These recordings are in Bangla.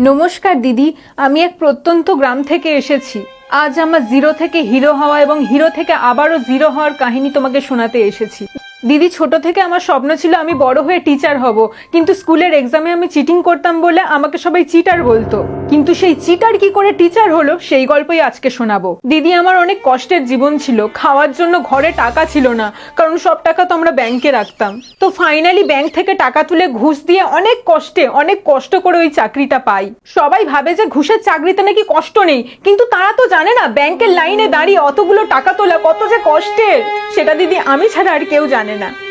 নমস্কার, দিদি। আমি এক প্রত্যন্ত গ্রাম থেকে এসেছি। আজ আমার জিরো থেকে হিরো হওয়া এবং হিরো থেকে আবারও জিরো হওয়ার কাহিনী তোমাকে শোনাতে এসেছি। দিদি ছোট থেকে আমার স্বপ্ন ছিল আমি বড় হয়ে টিচার হব, কিন্তু স্কুলের এক্সামে আমি চিটিং করতাম বলে আমাকে সবাই চিটার বলতো। কিন্তু সেই চিটার কি করে টিচার হলো, সেই গল্পই আজকে শোনাবো। দিদি আমার অনেক কষ্টের জীবন ছিল, খাওয়ার জন্য ঘরে টাকা ছিল না, কারণ সব টাকা তো আমরা ব্যাংকে রাখতাম। তো ফাইনালি ব্যাংক থেকে টাকা তুলে ঘুষ দিয়ে অনেক কষ্টে, অনেক কষ্ট করে ওই চাকরিটা পাই। সবাই ভাবে যে ঘুষের চাকরিতে নাকি কষ্ট নেই, কিন্তু তারা তো জানে না ব্যাংকের লাইনে দাঁড়িয়ে অতগুলো টাকা তোলা কত যে কষ্টের। সেটা দিদি আমি ছাড়া আর কেউ জানে না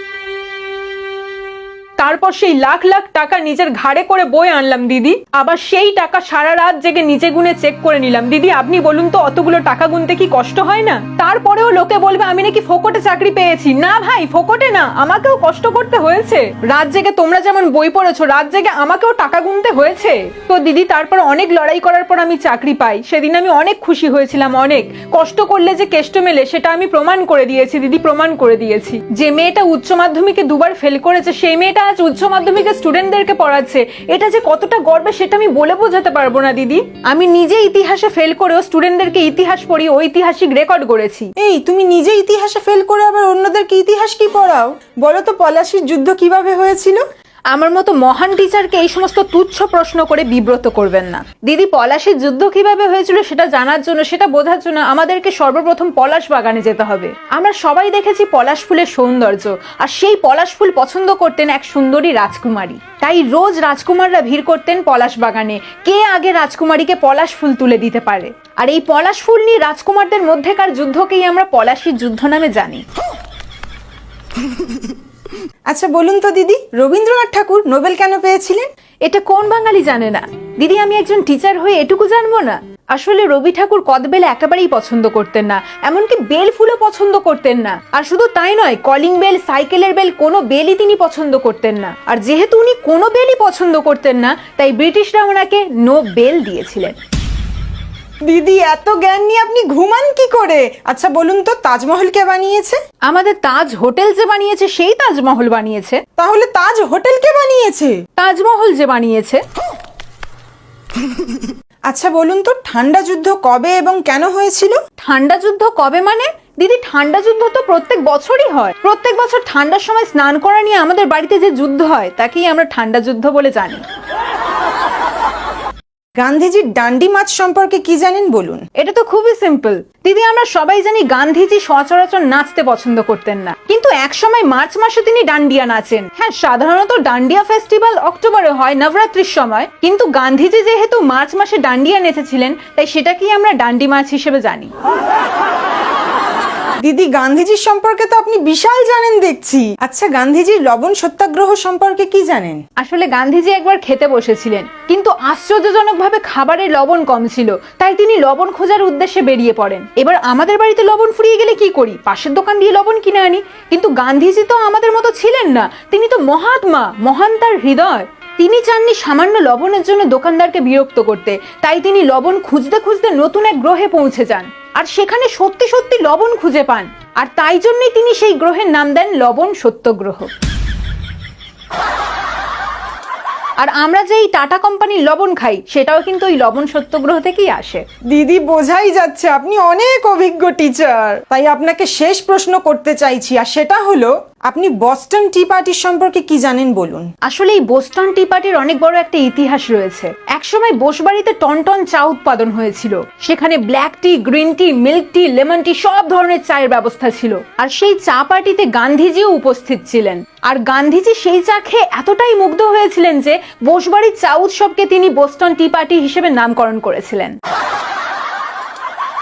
তারপর সেই লাখ লাখ টাকা নিজের ঘাড়ে করে বয়ে আনলাম, দিদি। আবার সেই টাকা সারা রাত জেগে নিজে গুনে চেক করে নিলাম। দিদি, আপনি বলুন তো, অতগুলো টাকা গুনতে কি কষ্ট হয় না? তারপরেও লোকে বলবে, আমি নাকি ফোকটে চাকরি পেয়েছি। না ভাই, ফোকটে না, আমাকেও কষ্ট করতে হয়েছে। রাত জেগে তোমরা যেমন বই পড়েছো, রাত জেগে আমাকেও টাকা গুনতে হয়েছে। তো দিদি, তারপর অনেক লড়াই করার পর আমি চাকরি পাই। সেদিন আমি অনেক খুশি হয়েছিলাম, অনেক। কষ্ট করলে যে কেষ্ট মেলে, সেটা আমি প্রমাণ করে দিয়েছি, দিদি, প্রমাণ করে দিয়েছি। যে মেয়েটা উচ্চ মাধ্যমিকে দুবার ফেল করেছে, সেই মেয়েটা আজ উচ্চ মাধ্যমিকের স্টুডেন্টদেরকে পড়াচ্ছে। এটা যে কতটা গর্বে সেটা আমি বলে বোঝাতে পারব না, দিদি। আমি নিজে ইতিহাসে ফেল করেও স্টুডেন্টদেরকে ইতিহাস পড়ি ঐতিহাসিক রেকর্ড করেছি এই, তুমি নিজে ইতিহাসে ফেল করে আবার অন্যদেরকে ইতিহাস কি পড়াও? বলো তো পলাশির যুদ্ধ কীভাবে হয়েছিল? আমার মতো মহান টিচারকে এই সমস্ত তুচ্ছ প্রশ্ন করে বিব্রত করবেন না। দিদি, পলাশির যুদ্ধ কীভাবে হয়েছিল সেটা জানার জন্য, সেটা বোঝার জন্য আমাদেরকে সর্বপ্রথম পলাশ বাগানে যেতে হবে। আমরা সবাই দেখেছি পলাশ ফুলের সৌন্দর্য, আর সেই পলাশ ফুল পছন্দ করতেন এক সুন্দরী রাজকুমারী। তাই রোজ রাজকুমাররা ভিড় করতেন পলাশ বাগানে, কে আগে রাজকুমারীকে পলাশ ফুল তুলে দিতে পারে? আর এই পলাশ ফুল নিয়ে রাজকুমারদের মধ্যেকার যুদ্ধকেই আমরা পলাশির যুদ্ধ নামে জানি। আচ্ছা বলুন তো দিদি, রবীন্দ্রনাথ ঠাকুর নোবেল কেন পেয়েছিলেন? এটা কোন বাঙালি জানে না? দিদি, আমি একজন টিচার হয়ে এটুকু জানব না? আসলে রবি ঠাকুর কদবেল একেবারেই পছন্দ করতেন না, এমনকি বেল ফুলও পছন্দ করতেন না। আর শুধু তাই নয় কলিং বেল সাইকেলের বেল কোনো বেলই তিনি পছন্দ করতেন না। আর যেহেতু উনি কোনো বেলই পছন্দ করতেন না, তাই ব্রিটিশরা ওনাকে নো বেল দিয়েছিলেন। দিদি এত জ্ঞান নিয়ে আপনি ঘুমান কি করে? আচ্ছা বলুন তো তাজমহল কে বানিয়েছে? আমাদের তাজ হোটেল যে বানিয়েছে সেই তাজমহল বানিয়েছে। তাহলে তাজ হোটেল কে বানিয়েছে? তাজমহল যে বানিয়েছে। আচ্ছা বলুন তো ঠান্ডা যুদ্ধ কবে এবং কেন হয়েছিল? ঠান্ডা যুদ্ধ কবে মানে? দিদি ঠান্ডা যুদ্ধ তো প্রত্যেক বছরই হয়। প্রত্যেক বছর ঠান্ডার সময় স্নান করা নিয়ে আমাদের বাড়িতে যে যুদ্ধ হয় তাকেই আমরা ঠান্ডা যুদ্ধ বলে জানি। গান্ধীজির ডান্ডি মাছ সম্পর্কে কি জানেন বলুন? এটা তো খুবই সিম্পল দিদি, আমরা সবাই জানি গান্ধীজি সচরাচর নাচতে পছন্দ করতেন না। কিন্তু এক সময় মার্চ মাসে তিনি ডান্ডিয়া নাচেন। হ্যাঁ সাধারণত ডান্ডিয়া ফেস্টিভ্যাল অক্টোবরে হয় নবরাত্রির সময়। কিন্তু গান্ধীজি যেহেতু মার্চ মাসে ডান্ডিয়া নেচেছিলেন, তাই সেটাকেই আমরা ডান্ডি মাছ হিসেবে জানি। দিদি, গান্ধীজির সম্পর্কে তো আপনি বিশাল জানেন দেখছি। আচ্ছা গান্ধীজির লবণ সত্যাগ্রহ সম্পর্কে কি জানেন? আসলে গান্ধীজি একবার খেতে বসেছিলেন, কিন্তু আশ্চর্যজনকভাবে খাবারে লবণ কম ছিল, তাই তিনি লবণ খোঁজার উদ্দেশ্যে বেরিয়ে পড়েন। এবার আমাদের বাড়িতে লবণ ফুরিয়ে গেলে কি করি? পাশের দোকান দিয়ে লবণ কিনে আনি। কিন্তু গান্ধীজি তো আমাদের মতো ছিলেন না, তিনি তো মহাত্মা, মহান তার হৃদয়। তিনি চাননি সামান্য লবণের জন্য দোকানদারকে বিরক্ত করতে, তাই তিনি লবণ খুঁজতে খুঁজতে নতুন এক গ্রহে পৌঁছে যান। আর সেখানে সত্যি সত্যি লবণ খুঁজে পান। আর তাই জন্যই তিনি সেই গ্রহের নাম দেন লবণ সত্যগ্রহ। আর আমরা যে এই টাটা কোম্পানির লবণ খাই, সেটাও কিন্তু ওই লবণ সত্যগ্রহ থেকেই আসে। দিদি, বোঝাই যাচ্ছে, আপনি অনেক অভিজ্ঞ টিচার তাই আপনাকে শেষ প্রশ্ন করতে চাইছি, আর সেটা হলো আপনি বস্টন টি পার্টির সম্পর্কে কি জানেন বলুন? আসলে এই বোস্টন টি পার্টির অনেক বড় একটা ইতিহাস রয়েছে। একসময় বোসবাড়িতে টন টন চা উৎপাদন হয়েছিল। সেখানে black tea green tea milk tea lemon tea সব ধরনের চায়ের ব্যবস্থা ছিল। আর সেই চা পার্টিতে গান্ধীজিও উপস্থিত ছিলেন। আর গান্ধীজি সেই চা খেয়ে এতটাই মুগ্ধ হয়েছিলেন যে বোসবাড়ির চা উৎসবকে তিনি বোস্টন টি পার্টি হিসেবে নামকরণ করেছিলেন।